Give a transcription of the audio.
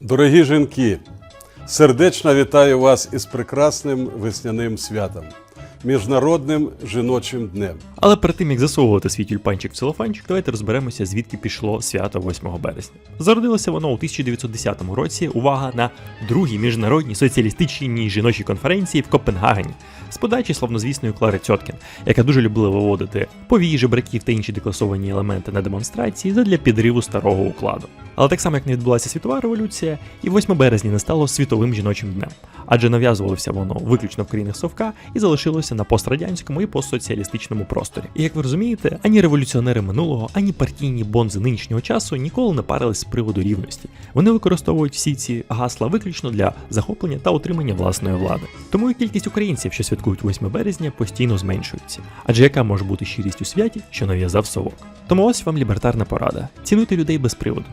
Дорогі жінки, сердечно вітаю вас із прекрасним весняним святом, Міжнародним жіночим днем. Але перед тим як засовувати свій тюльпанчик в целофанчик, давайте розберемося, звідки пішло свято 8 березня. Зародилося воно у 1910 році. Увага на другій міжнародній соціалістичній жіночій конференції в Копенгагені з подачі славнозвісної Клари Цьоткін, яка дуже любила виводити повії, жебраків та інші декласовані елементи на демонстрації задля підриву старого укладу. Але так само, як не відбулася світова революція, і 8 березня не стало світовим жіночим днем, адже нав'язувалося воно виключно в країнах Совка і залишилося на пострадянському і постсоціалістичному просторі. І як ви розумієте, ані революціонери минулого, ані партійні бонзи нинішнього часу ніколи не парились з приводу рівності. Вони використовують всі ці гасла виключно для захоплення та утримання власної влади. Тому і кількість українців, що святкують 8 березня, постійно зменшується. Адже яка може бути щирість у святі, що нав'язав совок? Тому ось вам лібертарна порада: цінуйте людей без приводу.